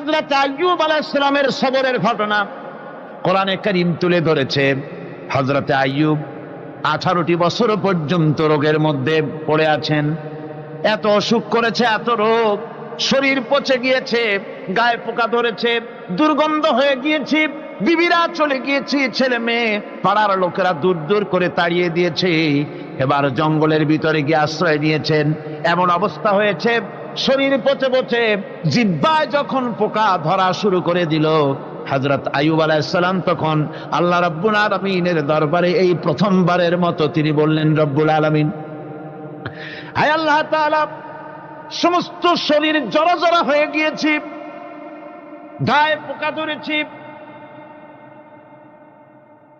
হজরত আইয়ুব আলাইসালামের সবরের ঘটনা কোরআনে করিম তুলে ধরেছে। হজরতে আইয়ুব আঠারোটি বছর পর্যন্ত রোগের মধ্যে পড়ে আছেন। এত অসুখ করেছে, এত রোগ, শরীর পচে গিয়েছে, গায়ে পোকা ধরেছে, দুর্গন্ধ হয়ে গিয়েছে, বিবিরা চলে গিয়েছে, ছেলে মেয়ে, পাড়ার লোকেরা দূর দূর করে তাড়িয়ে দিয়েছে। এবার জঙ্গলের ভিতরে গিয়ে আশ্রয় নিয়েছেন। এমন অবস্থা হয়েছে শরীর পচে পচে জিব্বায় যখন পোকা ধরা শুরু করে দিল হজরত আয়ুব আলাইসালাম তখন আল্লাহ রব্বুল আলমিনের দরবারে এই প্রথমবারের মতো তিনি বললেন, রব্বুল আলমিন হায় আল্লাহ সমস্ত শরীর জড়া জড়া হয়ে গিয়েছি, গায়ে পোকা ধরেছি।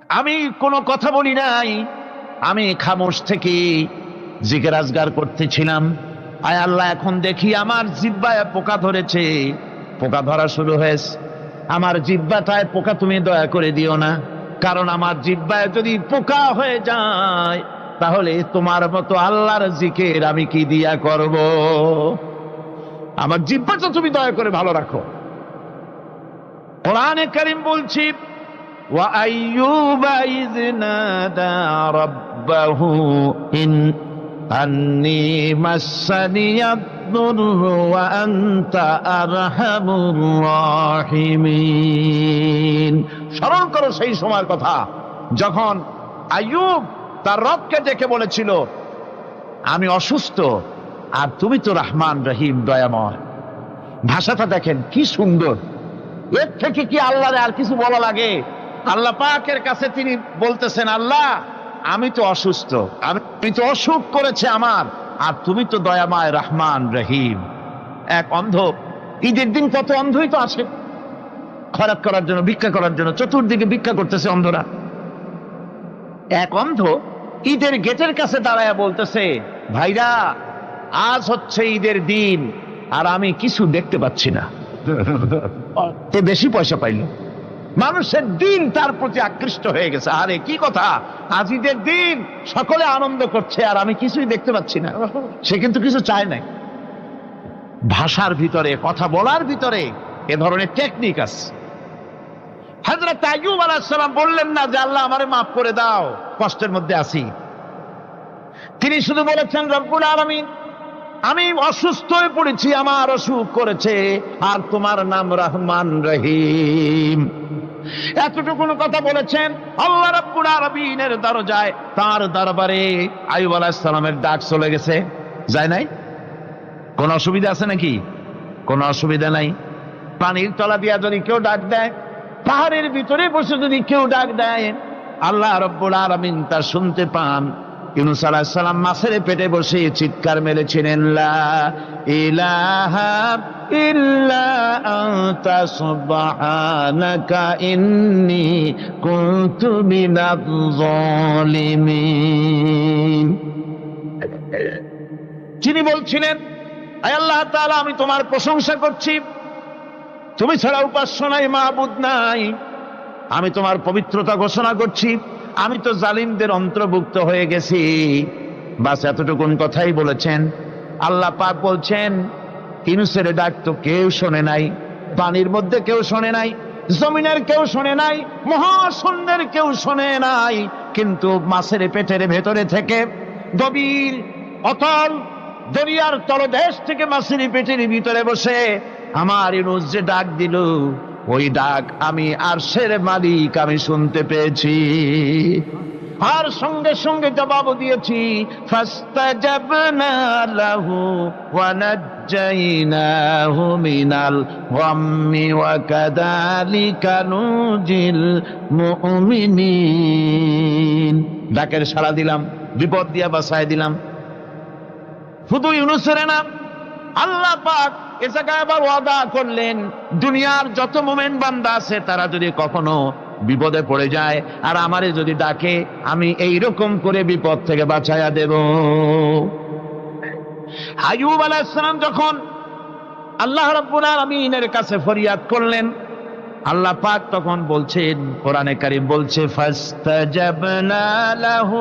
আমি কোনো কথা বলি নাই, আমি খামোশ থেকে জিজ্ঞাসগার করতেছিলাম। আয় আল্লাহ এখন দেখি আমার জিব্বায় পোকা ধরেছে পোকা ধরা শুরু হয়েছে আমার জিব্বাটায় পোকা তুমি দয়া করে দিও না কারণ আমার জিব্বায় যদি পোকা হয়ে যায় তাহলে তোমার মতো আল্লাহর জিকের আমি কি দিয়া করব আমার জিব্বাটা তুমি দয়া করে ভালো রাখো কোরআনে করিম বলছি وأيوب إذ نادى ربه إن أني مسني الضر وأنت أرحم الراحمين স্মরণ করো সেই সময়ের কথা যখন আয়ুব তার রবকে ডেকে বলেছিল আমি অসুস্থ আর তুমি তো রহমান রহিম দয়াময় ভাষাটা দেখেন কি সুন্দর এর থেকে কি আল্লাহরে আর কিছু বলা লাগে আল্লাহ পাকের কাছে তিনি বলতেছেন আল্লাহ আমি তো অসুস্থ আমি তো অসুখ করেছে আমার আর তুমি তো দয়াময় রহমান রহিম। এক অন্ধ ঈদের দিন কত অন্ধই তো আছে। খরাক করার জন্য ভিক্ষা করার জন্য চতুর্দিকে ভিক্ষা করতেছে অন্ধরা। এক অন্ধ ঈদের গেটের কাছে দাঁড়ায় বলতেছে ভাইরা আজ হচ্ছে ঈদের দিন আর আমি কিছু দেখতে পাচ্ছি না। তে বেশি পয়সা পাইল। মানুষের দিন তার প্রতি আকৃষ্ট হয়ে গেছে। আরে, কি কথা? আজিদের দিন সকলে আনন্দ করছে আর আমি কিছুই দেখতে পাচ্ছি না। সে কিন্তু কিছু চায় নাই। ভাষার ভিতরে, কথা বলার ভিতরে এ ধরনের টেকনিক আছে। হজরত আইয়ুব আলাইসালাম বললেন না যে, আল্লাহ আমারে মাফ করে দাও, কষ্টের মধ্যে আছি। তিনি শুধু বলেছেন, রব্বুল আলামিন, আমি অসুস্থ হয়ে পড়েছি, আমার অসুখ করেছে, আর তোমার নাম রহমান রহিম। এতটুকুন কথা বলেছেন? আল্লাহ রাব্বুল আলামিনের দরজায় তার দরবারে আইয়ুব আলাইহিস সালামের ডাক চলে গেছে। যায় নাই? কোন অসুবিধা আছে নাকি? কোন অসুবিধা নাই। পানির তলা দিয়া যদি কেউ ডাক দেয়, পাহাড়ের ভিতরে বসে যদি কেউ ডাক দেয়, আল্লাহ রব্বুল আলামিন তা শুনতে পান। ইউনুস আলাইহিস সালাম মাছের পেটে বসে চিৎকার মেরেছিলেন যিনি বলছিলেন, আয় আল্লাহ তাআলা, আমি তোমার প্রশংসা করছি। তুমি ছাড়া উপাস্য নাই মাহবুদ নাই। আমি তোমার পবিত্রতা ঘোষণা করছি। আমি তো জালিমদের অন্তর্ভুক্ত হয়ে গেছি। বাস এতটুকুন কথাই বলেছেন। আল্লাহ পাক বলছেন, ইনুসের ডাক তো কেউ শোনে নাই, পানির মধ্যে কেউ শোনে নাই, জমিনের কেউ শোনে নাই, মহাশূন্যের কেউ শোনে নাই। কিন্তু মাছের পেটের ভেতরে থেকে গভীর, অতল দরিয়ার তলদেশ থেকে মাছের পেটের ভিতরে বসে আমার ইনুস যে ডাক দিল ওই ডাক আমি আরশের মালিক আমি শুনতে পেয়েছি। আর সঙ্গে সঙ্গে জবাব দিয়েছি ডাকের সাড়া দিলাম, বিপদ দিয়া বাসায় দিলাম। শুধু ইউনুসের নাম আল্লাহ পাক এ জায়গায় আবার ওয়াদা করলেন, দুনিয়ার যত মোমেন বান্দা আছে, তারা যদি কখনো বিপদে পড়ে যায়, আর আমারে যদি ডাকে, আমি এই রকম করে বিপদ থেকে বাঁচাইয়া দেব। আইয়ুব আলাইহিসসালাম যখন আল্লাহ রাব্বুল আলামিনের কাছে ফরিয়াদ করলেন, আল্লাহ পাক তখন বলছেন, কোরআনে কারিম বলছে, ফাস্তাজাবনা লাহু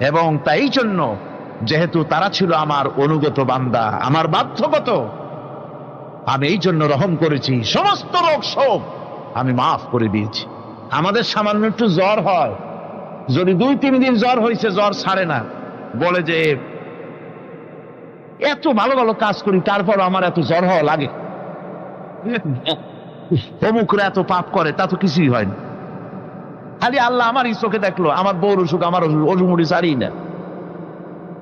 এবং তাই জন্য যেহেতু তারা ছিল আমার অনুগত বান্দা আমার বাধ্যগত আমি এই জন্য রহম করেছি সমস্ত রোগ শোক আমি মাফ করে দিয়েছি। আমাদের সামান্য একটু জ্বর হয়। যদি দুই তিন দিন জ্বর হয়েছে জ্বর ছাড়ে না। বলে যে এত ভালো ভালো কাজ করি তারপর আমার এত জ্বর হওয়া লাগে। অমুকরা এত পাপ করে তা তো কিছুই হয় না। খালি আল্লাহ আমার এই চোখে দেখলো আমার বউর অসুখ আমার অজুমুড়ি সারি না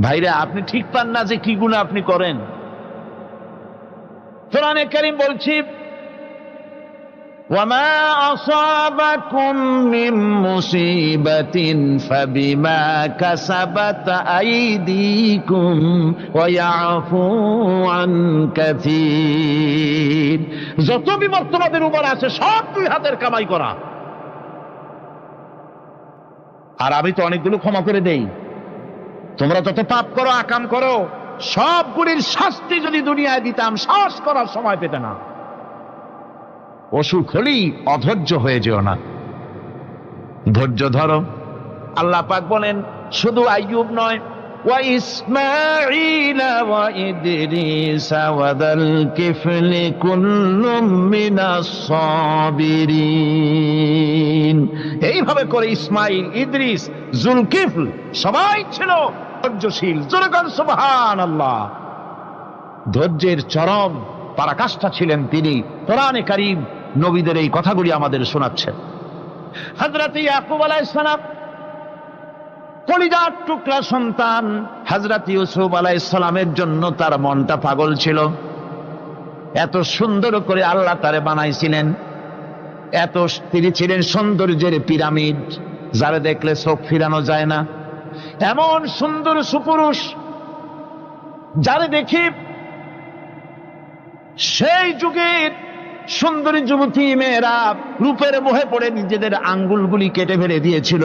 ভাইরা আপনি ঠিক পান না যে কি গুণা আপনি করেন কোরআনে কারিম বলছি وما أصابكم من مصيبة فبما كسبت أيديكم ويعفو عن كثير যত বিপদ তোমাদের উপর আছে সব দুই হাতের কামাই করা আর আমি তো অনেকগুলো ক্ষমা করে দেই। তোমরা যত পাপ করো, আকাম করো, সবগুলির শাস্তি যদি দুনিয়ায় দিতাম শ্বাস করার সময় পেতে না। অসুখ হলেই অধৈর্য হয়ে যেও না। ধৈর্য ধরো। আল্লাহ পাক বলেন, শুধু আইয়ুব নয় وإسماعيل وإدريس وذا الكفل كل من الصابرين এইভাবে করে ইসমাইল ইদ্রিস জুলকিফল সবাই ছিল ধৈর্যশীল জোরগান সুবহান আল্লাহ ধৈর্যের চরম পরাকাষ্ঠা ছিলেন তিনি কোরআনে কারিম নবীদের এই কথাগুলি আমাদের শোনাচ্ছেন হজরত ইয়াকুব আলাইসালাম কলিজার টুকরা সন্তান হজরত ইউসুফ আলাইসালামের জন্য তার মনটা পাগল ছিল। এত সুন্দর করে আল্লাহ তারে বানাইছিলেন। এত তিনি ছিলেন সৌন্দর্যের পিরামিড, যারা দেখলে চোখ ফিরানো যায় না। এমন সুন্দর সুপুরুষ, যারে দেখি সেই যুগের সুন্দরী যুবতী মেয়েরা রূপের মোহে পড়ে নিজেদের আঙ্গুলগুলি কেটে ফেলে দিয়েছিল।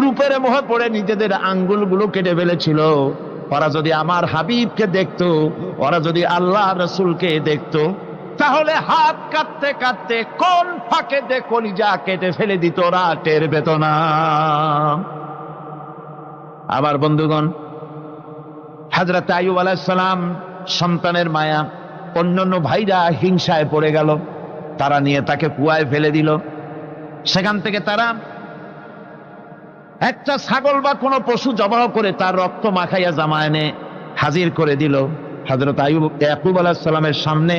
রূপের মোহে পড়ে নিজেদের আঙ্গুলগুলো কেটে ফেলেছিল। ওরা যদি আমার হাবিবকে দেখতো, ওরা যদি আল্লাহ রসুলকে দেখতো, তাহলে হাত কাটতে কাটতে কোন ফাঁকে দে কলিজা কেটে ফেলে দিত ওরা টের পেত না আবার বন্ধুগণ হাজরত আয়ুব আলাইসালাম সন্তানের মায়া, অন্যান্য ভাইরা হিংসায় পড়ে গেল। তারা নিয়ে তাকে কুয়ায় ফেলে দিল। সেখান থেকে তারা একটা ছাগল বা কোনো পশু জবাহ করে তার রক্ত মাখাইয়া জামা এনে হাজির করে দিল। হজরত আয়ুব ইয়াকুব আলাহিসাল্লামের সামনে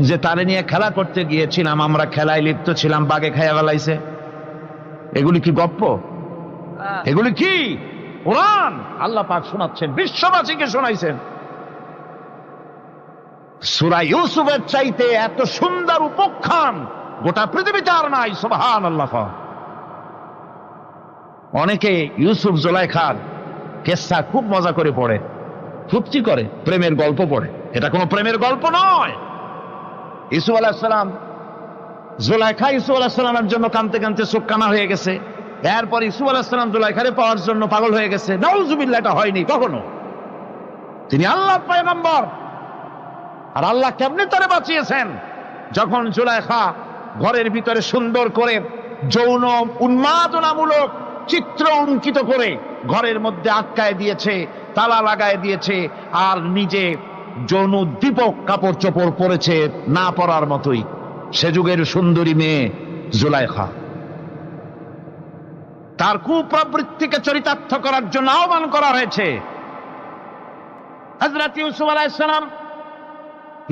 যে তারে নিয়ে খেলা করতে গিয়েছিলাম আমরা খেলায় লিপ্ত ছিলাম বাগে খাইয়া বেলাইছে এগুলি কি গপ্প? এগুলি কি? কোরআন? আল্লাহ পাক শোনাচ্ছেন বিশ্ববাসীকে শোনাইছেন? সুরা ইউসুফের চাইতে এত সুন্দর উপখ্যান গোটা পৃথিবীতে আর নাই সুবহান আল্লাহ অনেকে ইউসুফ জোলাইখার কেসা খুব মজা করে পড়ে, ফুপচি করে, প্রেমের গল্প পড়ে। এটা কোনো প্রেমের গল্প নয়। ইসুফ আলাহিসাল্লাম জোলাইখা ইসুফ আলাহিসাল্লামের জন্য কানতে কানতে চোখ কানা হয়ে গেছে। এরপর ইসুফ আলাহিসাল্লাম জোলাইখারে পাওয়ার জন্য পাগল হয়ে গেছে। নাউজুবিল্লাহ, এটা হয়নি কখনো। তিনি আল্লাহ পায়গম্বর। আর আল্লাহ কেমনে তারে বাঁচিয়েছেন? যখন জুলাইখা ঘরের ভিতরে সুন্দর করে যৌন উন্মাদনামূলক চিত্র অঙ্কিত করে ঘরের মধ্যে আটকায় দিয়েছে, তালা লাগায় দিয়েছে, আর নিজে যৌন দীপক কাপড় চোপড় পরেছে না পরার মতোই। সে যুগের সুন্দরী মেয়ে জুলাইখা। তার কুপ্রবৃত্তিকে চরিতার্থ করার জন্য আহ্বান করা হয়েছে। হজরত ইউসুফ আলাইসালাম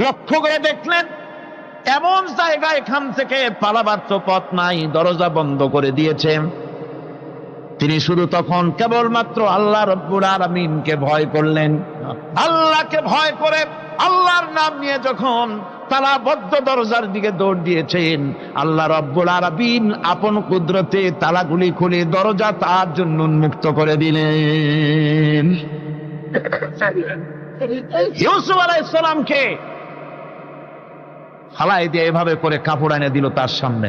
লক্ষ্য করে দেখলেন, এমন জায়গা এখান থেকে পালাবার তো পথ নাই, দরজা বন্ধ করে দিয়েছে। তিনি শুধু তখন কেবলমাত্র আল্লাহ রব্বুল আলমিনকে ভয় করলেন। আল্লাহকে ভয় করে আল্লাহর নাম নিয়ে যখন তালাবদ্ধ দরজার দিকে দৌড় দিয়েছেন, আল্লাহ রব্বুল আরবিন আপন কুদরতে তালাগুলি খুলে দরজা তার জন্য উন্মুক্ত করে দিলেন। ইউসুফ আলাইসালামকে ফালাই দিয়ে এভাবে করে কাপড় এনে দিল তার সামনে।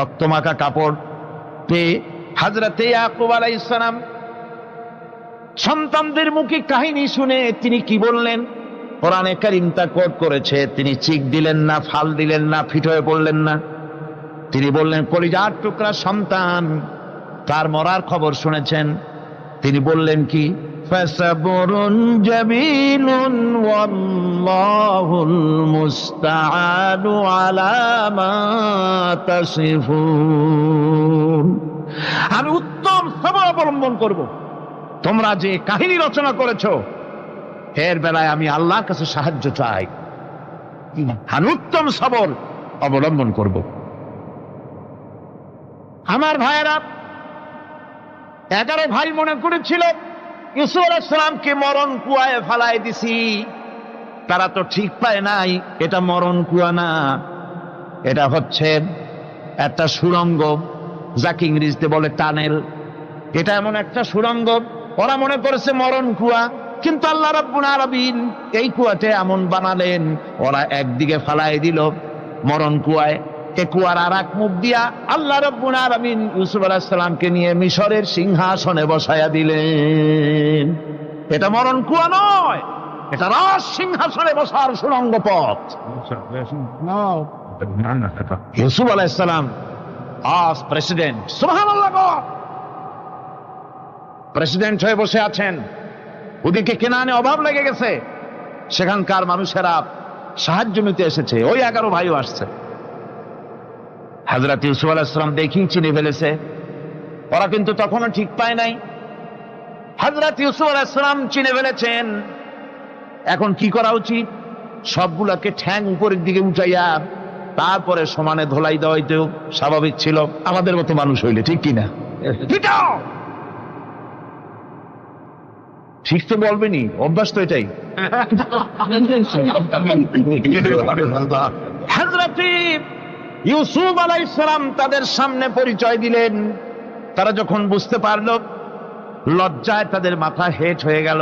রক্তমাখা কাপড় পেয়ে হাজরাতে ইয়াকুব আলাই ইসলাম সন্তানদের মুখে কাহিনী শুনে তিনি কি বললেন? কোরআনে কারিম কোট করেছে, তিনি চিক দিলেন না, ফাল দিলেন না, ফিট হয়ে পড়লেন না। তিনি বললেন, কলিজার টুকরা সন্তান। তার মরার খবর শুনেছেন। তিনি বললেন কি? মুস্তাআনু আলা মা তাসিফুন। আমি উত্তম সবর অবলম্বন করব। তোমরা যে কাহিনী রচনা করেছ, এর বেলায় আমি আল্লাহর কাছে সাহায্য চাই। আমি উত্তম সবর অবলম্বন করব। আমার ভাইয়েরা, এগারো ভাই মনে করেছিল, ইউসুফ আলাইসালামকে মরণ কুয়ায় ফালাই দিছি। তারা তো ঠিক পায় নাই, এটা মরণ কুয়া না। এটা হচ্ছে একটা সুড়ঙ্গ। যাকে ইংরেজিতে বলে টানেল। এটা এমন একটা সুড়ঙ্গ ওরা মনে করেছে মরণ কুয়া কিন্তু আল্লাহ রাব্বুল আলামিন এই কুয়াতে এমন বানালেন। ওরা একদিকে ফালাই দিল মরণ কুয়ায় এ কুয়ার আর এক মুখ দিয়া আল্লাহ রব্বুল আলামিন ইউসুফ আলাইহিস সালামকে নিয়ে মিশরের সিংহাসনে বসায়া দিলেন। এটা মরণ কুয়া নয় এটা রাজ সিংহাসনে বসার সুরঙ্গ পথ। ইউসুফ আলাইহিস সালাম আজ প্রেসিডেন্ট প্রেসিডেন্ট হয়ে বসে আছেন। ওদিকে কেনানে অভাব লেগে গেছে। সেখানকার মানুষেরা সাহায্য নিতে এসেছে। ওই এগারো ভাইও আসছে। হাজরত ইউসুফ আলাহিসাম দেখেই চিনে ফেলেছে। ওরা কিন্তু তখনও ঠিক পায় নাই। হাজরত ইউসুফ আলাহিসাম চিনে ফেলেছেন। এখন কি করা উচিত? সবগুলাকে ঠ্যাং উপরের দিকে উঠাইয়া তারপরে সমানে ধোলাই দেওয়াইতেও স্বাভাবিক ছিল। আমাদের মতো মানুষ হইলে ঠিক কিনা ঠিক তো বলবেনি অভ্যাস তো এটাই। হাজরতি ইউসুফ আলাইসালাম তাদের সামনে পরিচয় দিলেন। তারা যখন বুঝতে পারল লজ্জায় তাদের মাথা হেট হয়ে গেল।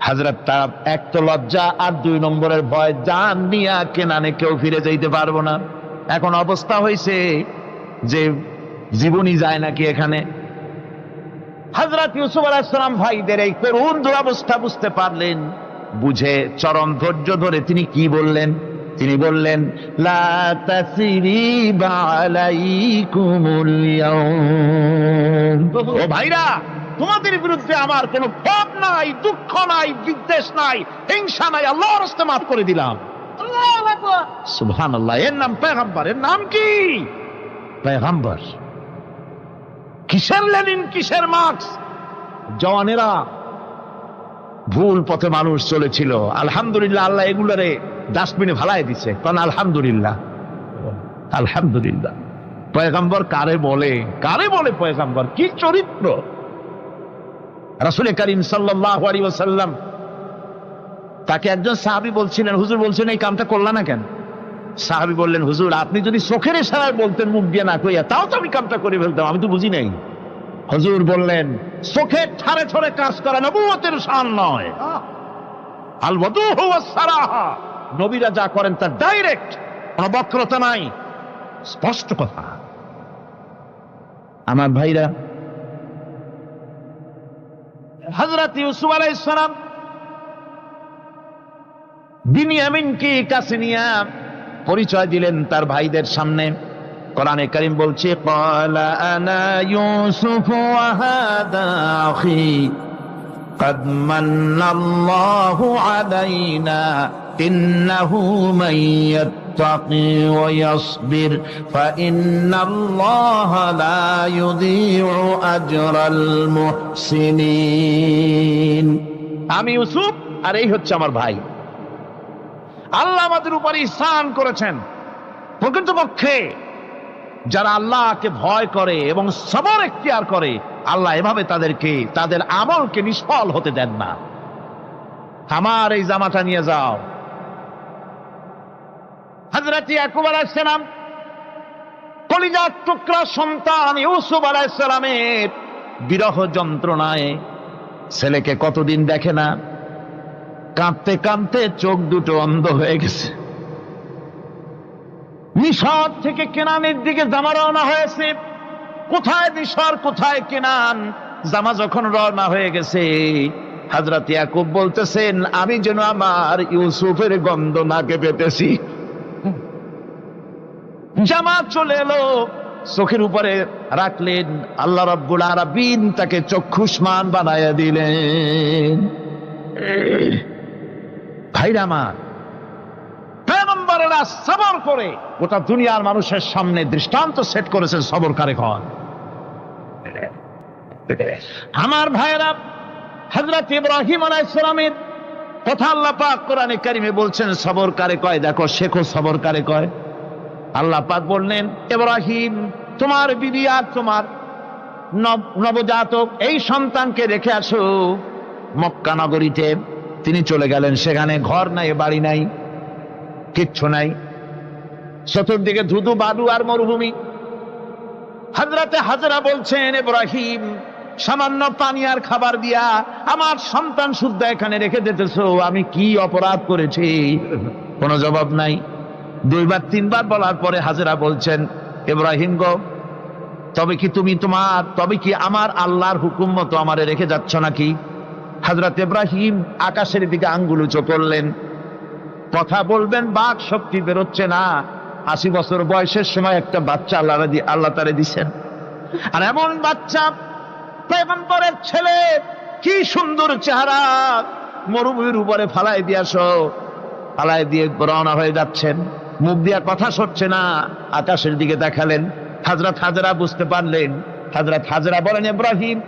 হাজরত তারা এক তো লজ্জা আর দুই নম্বরের ভয়, জান নিয়া কেনানে কেউ ফিরে যাইতে পারব না। এখন অবস্থা হয়েছে যে জীবনই যায় নাকি এখানে। হাজরত ইউসুফ আলাহিসাম ভাইদের এই করুণ দুরবস্থা বুঝতে পারলেন, বুঝে চরম ধৈর্য ধরে তিনি কি বললেন? তিনি বললেন ও ভাইরা তোমাদের বিরুদ্ধে আমার কোনো ক্ষোভ নাই দুঃখ নাই বিদ্বেষ নাই হিংসা নাই আল্লাহর হস্তে মাফ করে দিলাম। সুবহানাল্লাহ এর নাম পেগম্বর এর নাম কি? পেগম্বর। কিসের লেনিন কিসের মার্কস? জওয়ানেরা ভুল পথে মানুষ চলেছিল। আলহামদুলিল্লাহ আল্লাহ এগুলারে ডাস্টবিনে ভালাই দিছে। কারণ আলহামদুলিল্লাহ। আলহামদুলিল্লাহ। পয়গাম্বর কারে বলে? কারে বলে পয়গাম্বর কি চরিত্র? রাসুল করিম সাল্লাহ আলী ওসাল্লাম তাকে একজন সাহাবি বলছিলেন, হুজুর বলছেন, এই কামটা করলা না কেন? সাহাবি বললেন, হুজুর, আপনি যদি চোখের ইশারায় বলতেন, মুখ দিয়ে না কইয়া, তাও তো আমি কামটা করে ফেলতাম, আমি তো বুঝি নাই। হুজুর বললেন, চোখের ঠারে ঠরে কাজ করা নবুয়তের শান নয়। আল সারাহা নবীরা যা করেন তা ডাইরেক্ট কোনো বক্রতা নাই, স্পষ্ট কথা। আমার ভাইরা হযরত ইউসুফ আলাইহিস সালাম বিনিয়ামিনকে কাছে নিয়ে পরিচয় দিলেন তার ভাইদের সামনে কোরআনে করিম বলছে ক্বালা আনা ইউসুফ ওয়া হাদা আখি قد من الله علينا إنه من يتقي ويصبر فإن الله لا يضيع أجر المحسنين আমি ইউসুফ আর এই হচ্ছে আমার ভাই আল্লাহ আমাদের উপর ইসান করেছেন প্রকৃতপক্ষে যারা আল্লাহকে ভয় করে এবং সবর এখতিয়ার করে আল্লাহ এভাবে তাদেরকে তাদের আমলকে নিষ্ফল হতে দেন না আমার এই জামাটা নিয়ে যাও হজরত ইয়াকুব আলাইসালাম কলিজার টুকরা সন্তান ইউসুফ আলাইসালামের বিরহ যন্ত্রণায় ছেলেকে কতদিন দেখে না? কাঁদতে কাঁদতে চোখ দুটো অন্ধ হয়ে গেছে। মিশর থেকে কেনানের দিকে জামা রওনা হয়েছে। কোথায় মিশর, কোথায় কেনান? জামা যখন রওনা হয়ে গেছে হাজরত ইয়াকুব বলতেছেন, আমি যেন আমার ইউসুফের গন্ধ নাকে পেতেছি। জামা চলে এলো। চোখের উপরে রাখলেন আল্লাহ রব্বুল আরাবিন তাকে চক্ষুষ্মান বানাইয়া দিলেন। করে গোটা দুনিয়ার মানুষের সামনে দৃষ্টান্ত সেট করেছেন সবর কারে কন আমার ভাইরা হজরত ইব্রাহিম আলাইসালামের কথা আল্লাহ কোরআনে কারিমে বলছেন, সবর কারে কয়? দেখো, শেখো সবর কারে কয়। আল্লাহ পাক বললেন, ইব্রাহিম, তোমার বিবি আর তোমার নব- নবজাতক, এই সন্তানকে রেখে আসো। মক্কা নগরীতে তিনি চলে গেলেন। সেখানে ঘর নাই, বাড়ি নাই, কিচ্ছু নাই। চতুর্দিকে ধুধু বালু আর মরুভূমি। হাজরাতে হাজরা বলছেন, ইব্রাহিম, সামান্য পানি আর খাবার দিয়া আমার সন্তান শুদ্ধ এখানে রেখে দিতেছো। আমি কি অপরাধ করেছি? কোনো জবাব নাই। দুইবার, তিনবার বলার পরে হাজরা বলছেন, ইব্রাহিম গো, তবে কি তুমি তোমার, তবে কি আমার আল্লাহর হুকুম মতো আমারে রেখে যাচ্ছ নাকি? হাজরত ইব্রাহিম আকাশের দিকে আঙ্গুল উঁচু করলেন। কথা বলবেন বাক শক্তি বেরোচ্ছে না। আশি বছর বয়সের সময় একটা বাচ্চা আল্লাহ আল্লাহ তারে দিছেন। আর এমন বাচ্চা পরের ছেলে, কি সুন্দর চেহারা। মরুভূমির উপরে ফালাই দিয়াছ ফালাই দিয়ে রওনা হয়ে যাচ্ছেন। মুখ দিয়া কথা সরছে না, আকাশের দিকে দেখালেন। হাজরাত হাজরা বুঝতে পারলেন। হাজরাত হাজরা বলেন, ইব্রাহিম,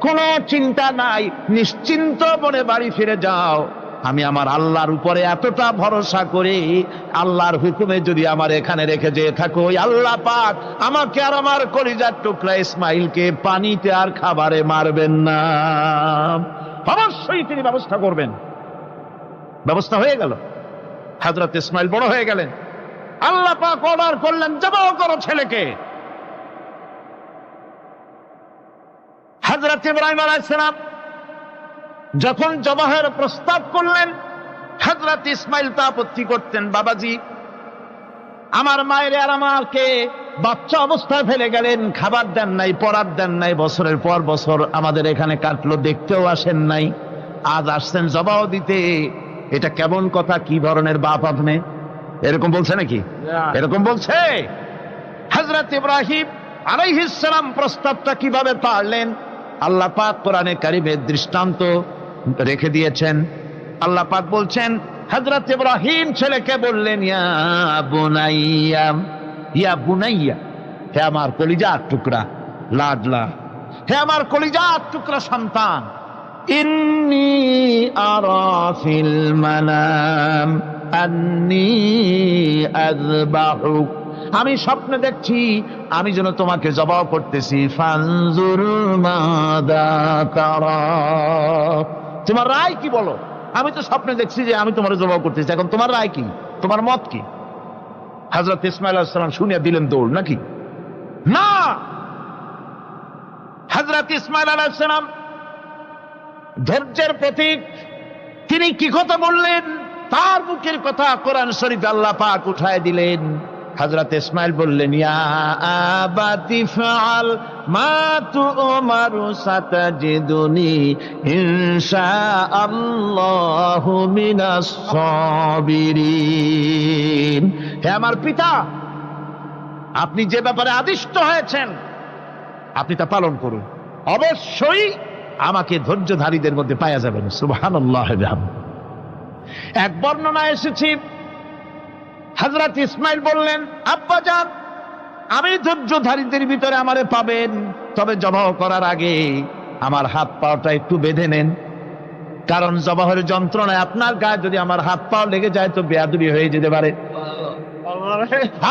কোনো চিন্তা নাই, নিশ্চিন্ত মনে বাড়ি ফিরে যাও। আমি আমার আল্লাহর উপরে এতটা ভরসা করে, আল্লাহর হুকুমে যদি আমার এখানে রেখে যেয়ে থাকো, ওই আল্লাহ পাক আমাকে আর আমার কলিজার টুকরা ইসমাইলকে পানিতে আর খাবারে মারবেন না। অবশ্যই তিনি ব্যবস্থা করবেন। ব্যবস্থা হয়ে গেল। হাজরত ইসমাইল বড় হয়ে গেলেন। আল্লাহ পাক অর্ডার করলেন, জবাও করো ছেলেকে। হাজরত ইব্রাহিম আলাইসালাম যখন জবাহের প্রস্তাব করলেন হজরত ইসমাইল তা আপত্তি করতেন, বাবাজি, আমার মায়ের আর আমাকে বাচ্চা অবস্থায় ফেলে গেলেন, খাবার দেন নাই পড়ার দেন নাই, বছরের পর বছর আমাদের এখানে কাটলো, দেখতেও আসেন নাই, আজ আসছেন জবাও দিতে। এটা কেমন কথা? কি ধরনের বাপ আপনি? এরকম বলছে নাকি? এরকম বলছে? হজরত ইব্রাহিম আলাইহিসসালাম প্রস্তাবটা কীভাবে পারলেন? আল্লাহ পাক কোরআনে কারিমের দৃষ্টান্ত রেখে দিয়েছেন। আল্লাহ পাক বলছেন হজরত ইব্রাহিম ছেলেকে বললেন ইয়া বুনাইয়া ইয়া বুনাইয়া হে আমার কলিজার টুকরা লাডলা হে আমার কলিজার টুকরা সন্তান ইন্নি আরা ফিল মানাম, আন্নি আযবাহুক আমি স্বপ্নে দেখছি, আমি যেন তোমাকে জবাব করতেছি, ফানজুর তোমার রায় কি বলো? আমি তো স্বপ্নে দেখছি যে আমি তোমার জবাব করতেছি। এখন তোমার রায় কি? তোমার মত কি? হজরত ইসমাইল সালাম শুনিয়া দিলেন দৌড়, নাকি? না! হজরত ইসমাইল আলাইসালাম ধৈর্যের প্রতীক। তিনি কি কথা বললেন? তার মুখের কথা কোরআন শরীফ আল্লাহ পাক উঠায় দিলেন। হজরত ইসমাইল বললেন মিনাস হে আমার পিতা, আপনি যে ব্যাপারে আদিষ্ট হয়েছেন, আপনি তা পালন করুন। অবশ্যই আমাকে ধৈর্যধারীদের মধ্যে পাওয়া যাবেন। সুবহানাল্লাহ এক বর্ণনা এসেছি হজরত ইসমাইল বললেন, আব্বা যান আমি ধৈর্যধারীদের ভিতরে আমারে পাবেন, তবে জবাব করার আগে আমার হাত পাওয়াটা একটু বেঁধে নেন। কারণ জবাহের যন্ত্রণায় আপনার গায়ে যদি আমার হাত পাও লেগে যায়, তো বেয়াদুবি হয়ে যেতে পারে।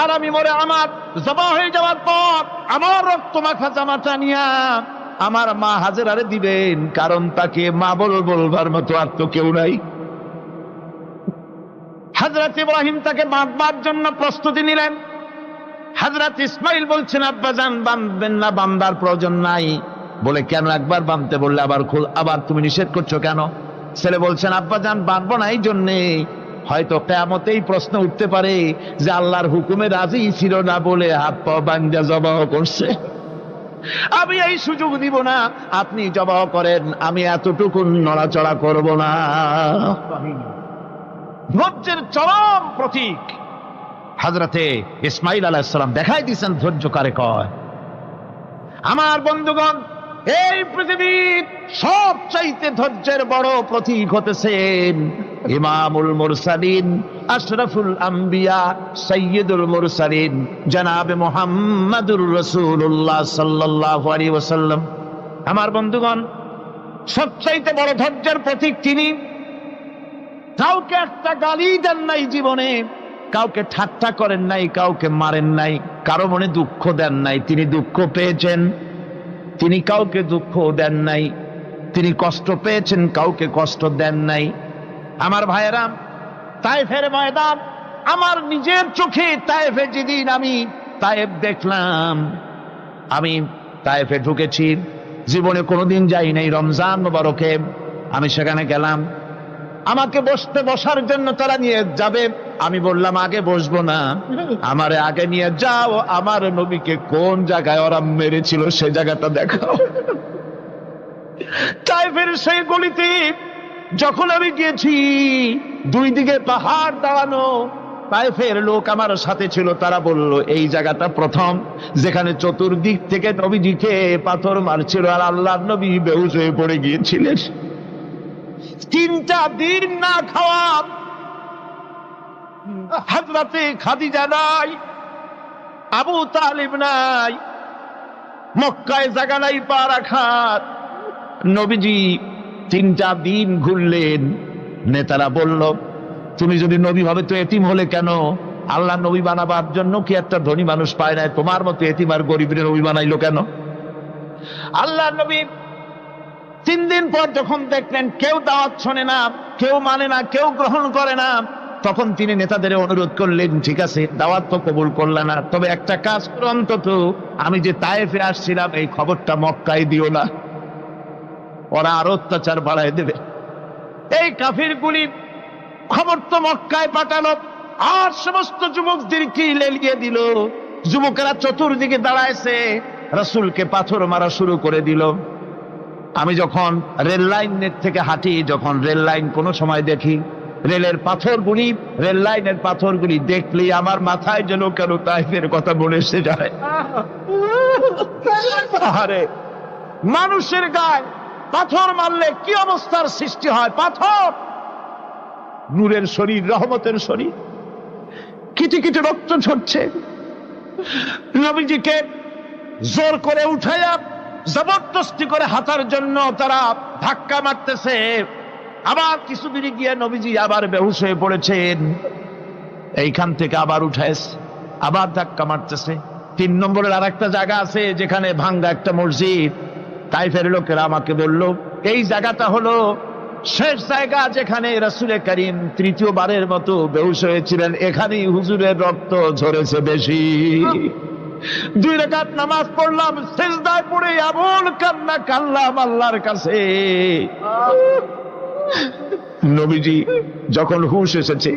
আর আমি মরে আমার জবা হয়ে যাওয়ার পর, আমার রক্ত মাখা জামাটা নিয়া আমার মা হাজেরারে দিবেন, কারণ তাকে মা বল বলবার মতো আর তো কেউ নাই। হাজরত ইব্রাহিম তাকে বাঁধবার জন্য প্রস্তুতি নিলেন। হাজরত ইসমাইল বলছেন আব্বাজান বাঁধবেন না বান্দার প্রয়োজন নাই। বলে, কেন একবার বাঁধতে? বললে, আবার খুল, আবার তুমি নিষেধ করছ কেন? ছেলে বলছেন আব্বাজান বাঁধবো না এই জন্যে। হয়তো কেয়ামতেই প্রশ্ন উঠতে পারে যে আল্লাহর হুকুমে রাজি ছিল না বলে হাত পা বাঞ্জা জবাহ করছে। আমি এই সুযোগ দিব না। আপনি জবাহ করেন, আমি এতটুকু নড়াচড়া করব না। ধৈর্যের চরম প্রতীক হাজরাতে ইসমাইল আলাহিসাল্লাম দেখাই দিয়েছেন, ধৈর্য কারে কয়। আমার বন্ধুগণ, এই পৃথিবীর সব চাইতে ধৈর্যের বড় প্রতীক হতেছেন ইমামুল মুরসালিন, আশরাফুল আম্বিয়া সৈয়দুল মুরসালিন, জনাবে মোহাম্মদুর রসুল্লাহ সাল্লাল্লাহু আলাইহি ওয়াসাল্লাম। আমার বন্ধুগণ, সবচাইতে বড় ধৈর্যের প্রতীক তিনি। কাউকে একটা গালি দেন নাই জীবনে, কাউকে ঠাট্টা করেন নাই, কাউকে মারেন নাই, কারও মনে দুঃখ দেন নাই, তিনি দুঃখ পেয়েছেন। তিনি কাউকে দুঃখ দেন নাই, তিনি কষ্ট পেয়েছেন, কাউকে কষ্ট দেন নাই। আমার ভাইয়েরাম তাইফের ময়দান, আমার নিজের চোখে তাইফে যেদিন আমি তাইফ দেখলাম, আমি তাইফে ঢুকেছি, জীবনে কোনোদিন যাই নাই, রমজান মোবারকে আমি সেখানে গেলাম। আমাকে বসতে বসার জন্য তারা নিয়ে যাবে, আমি বললাম, আগে বসবো না, আমারে আগে নিয়ে যাও, আমার নবীকে কোন জায়গায় ওরা মেরেছিল সে জায়গাটা দেখাও। তাই ফের সেই গলিতে যখন আমি গিয়েছি, দুই দিকে পাহাড় দাঁড়ানো তাই ফের লোক আমার সাথে ছিল। তারা বলল, এই জায়গাটা প্রথম, যেখানে চতুর্দিক থেকে নবীজিকে পাথর মারছিল আর আল্লাহ নবী বেহুশ হয়ে পড়ে গিয়েছিলেন। তিনটা দিন না খাওয়া। হাজরাতে খাদিজা নাই, আবু তালিব নাই, মক্কায় জায়গা নাই পা রাখার। নবীজি তিনটা দিন ঘুরলেন। নেতারা বলল, তুমি যদি নবী হবে তো এতিম হলে কেন? আল্লাহ নবী বানাবার জন্য কি একটা ধনী মানুষ পায় না তোমার মতো এতিম আর গরিবের নবী বানাইলো কেন? আল্লাহ নবী তিন দিন পর যখন দেখলেন, কেউ দাওয়াত শোনে না, কেউ মানে না, কেউ গ্রহণ করে না, তখন তিনি নেতাদের অনুরোধ করলেন, ঠিক আছে, দাওয়াত তো কবুল করলে না, তবে একটা কাজ করো অন্তত। আমি যে তায়েফে আসছিলাম, এই খবরটা মক্কায় দিও না। ওরা আরও অত্যাচার বাড়ায় দেবে। এই কাফির গুলি খবর তো মক্কায় পাঠালো আর সমস্ত যুবকদেরকে লেলিয়ে দিল? যুবকেরা চতুর্দিকে দাঁড়াইছে রসুলকে পাথর মারা শুরু করে দিল। আমি যখন রেল লাইনের থেকে হাঁটি যখন রেল লাইন কোনো সময় দেখি রেলের পাথরগুলি রেল লাইনের পাথরগুলি দেখলেই আমার মাথায় যেন কেন তাইফের কথা বলে এসে যায়। মানুষের গায়ে পাথর মারলে কি অবস্থার সৃষ্টি হয়? পাথর! নূরের শরীর, রহমতের শরীর। কিটি কিটি রক্ত ঝরছে। নবীজিকে জোর করে উঠাইয়া জবরদস্তি করে হাতার জন্য তারা ধাক্কা মারতেছে। আবার কিছুদিনই গিয়ে নবীজি আবার বেহুশ হয়ে পড়েছেন। এইখান থেকে আবার উঠাইস আবার ধাক্কা মারতেছে। তিন নম্বরের আর একটা জায়গা আছে যেখানে ভাঙ্গা একটা মসজিদ। তাইফের লোকেরা আমাকে বলল, এই জায়গাটা হলো শেষ জায়গা যেখানে রাসুলে করিম তৃতীয়বারের মতো বেহুশ হয়েছিলেন। এখানেই হুজুরের রক্ত ঝরেছে বেশি। দুই রেখাত নামাজ পড়লাম শেষদায় পড়ে এমন কান্না কানলাম আল্লাহর কাছে। নবীজি যখন হুশ এসেছে,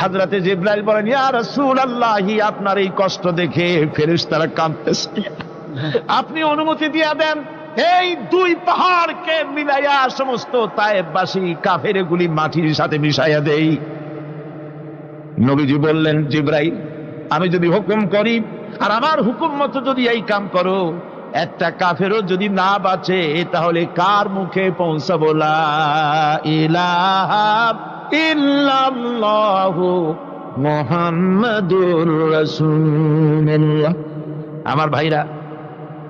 হাজরাতে জিব্রাইল বলেন, ইয়া রাসূলুল্লাহি, আপনার এই কষ্ট দেখে ফেরেশতারা কাঁদতেছে। আপনি অনুমতি দিয়া দেন এই দুই পাহাড়কে মিলাইয়া সমস্ত তায়েববাসী কাফের গুলি মাটির সাথে মিশাইয়া দেই। নবীজি বললেন, জিব্রাইল, আমি যদি হুকুম করি, আর আমার হুকুম মতো যদি এই কাম করো, একটা কাফেরও যদি না বাঁচে, তাহলে কার মুখে পৌঁছাবো? মুহাম্মাদুর আমার ভাইরা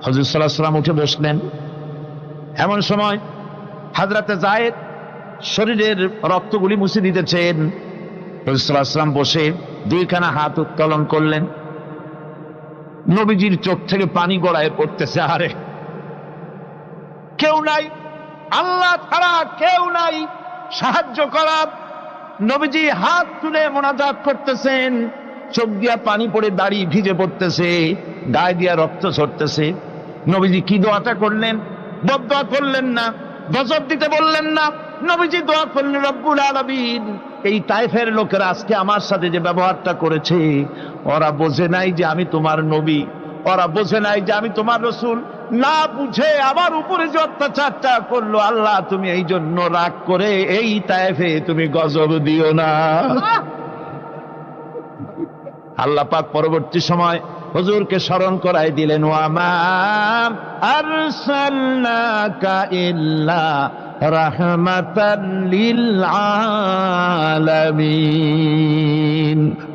হযরত সাল্লাল্লাহু আলাইহি সাল্লাম উঠে বসলেন। এমন সময় হাজরাতে জায়েদ শরীরের রক্তগুলি মুছে দিতেছেন। রসুলাম বসে দুইখানা হাত উত্তোলন করলেন। নবীজির চোখ থেকে পানি গড়ায় পড়তেছে, আরে। কেউ নাই, আল্লাহ ছাড়া কেউ নাই, সাহায্য করার নবীজি হাত তুলে মোনাজাত করতেছেন, চোখ দিয়া পানি পড়ে দাড়ি ভিজে পড়তেছে, গায়ে দিয়া রক্ত ঝরতেছে। নবীজি কি দোয়াটা করলেন? বদোয়া করলেন না গজব দিতে বললেন না। নবীজি দোয়া করলেন রব্বুল আলামিন এই তাইফের লোকেরা আজকে আমার সাথে যে ব্যবহারটা করেছে ওরা বোঝে নাই যে আমি তোমার নবী। ওরা বোঝে নাই যে আমি তোমার রসুল। না বুঝে আমার উপরে যে অত্যাচারটা করল আল্লাহ তুমি এই জন্য রাগ করে এই তাইফে তুমি গজব দিও না। আল্লাহ পাক পরবর্তী সময় হুজুরকে স্মরণ করাই দিলেন,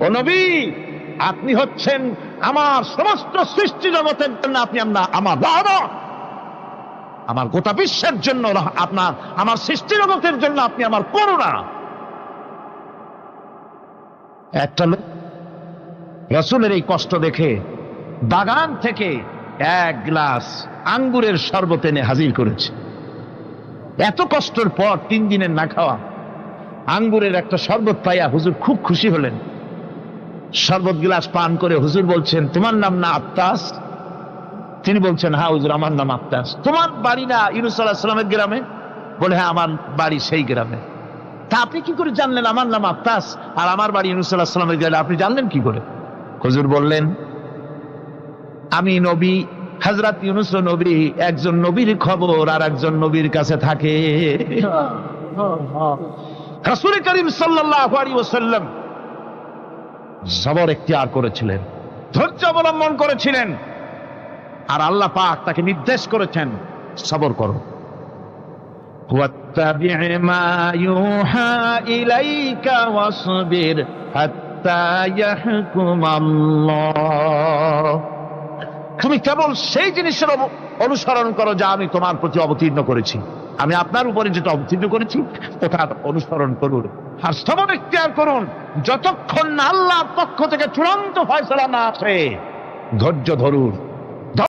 ও নবী, আপনি হচ্ছেন আমার সমস্ত সৃষ্টি জগতের জন্য আপনি আমরা আমার রহমত আমার গোটা বিশ্বের জন্য আপনার, আমার সৃষ্টি জগতের জন্য আপনি আমার করুণা। একটা লোক রসুলের এই কষ্ট দেখে বাগান থেকে এক গ্লাস আঙ্গুরের শরবত এনে হাজির করেছে। এত কষ্টের পর তিন দিনের না খাওয়া আঙ্গুরের একটা শরবত পাইয়া হুজুর খুব খুশি হলেন। শরবত গ্লাস পান করে হুজুর বলছেন, তোমার নাম না আত্মাস তিনি বলছেন হ্যাঁ হুজুর, আমার নাম আত্মাস তোমার বাড়ি না ইউনুস গ্রামে? বলে হ্যাঁ আমার বাড়ি সেই গ্রামে। তা আপনি কি করে জানলেন আমার নাম আত্মাস আর আমার বাড়ি ইউনুস আল্লাহ সাল্লামের গ্রামে? আপনি জানলেন কি করে? হুজুর বললেন আমি নবী হজরত ইউনুস নবী একজন নবীর খবর আর একজন নবীর কাছে থাকে রাসূল করিম সাল্লাল্লাহু আলাইহি ওয়াসাল্লাম সবর এখতিয়ার করেছিলেন ধৈর্য অবলম্বন করেছিলেন আর আল্লাহ পাক তাকে নির্দেশ করেছেন সবর করো واتبع ما يوحى إليك واصبر حتى يحكم الله তুমি কেবল সেই জিনিসের অনুসরণ করো যা আমি তোমার প্রতি অবতীর্ণ করেছি। আমি আপনার উপরে যেটা অবতীর্ণ করেছি ওটা অনুসরণ করুন। আর ইতিহার করুন। যতক্ষণ না আল্লাহর পক্ষ থেকে চূড়ান্ত ফয়সলা না আসে, ধৈর্য ধরুন।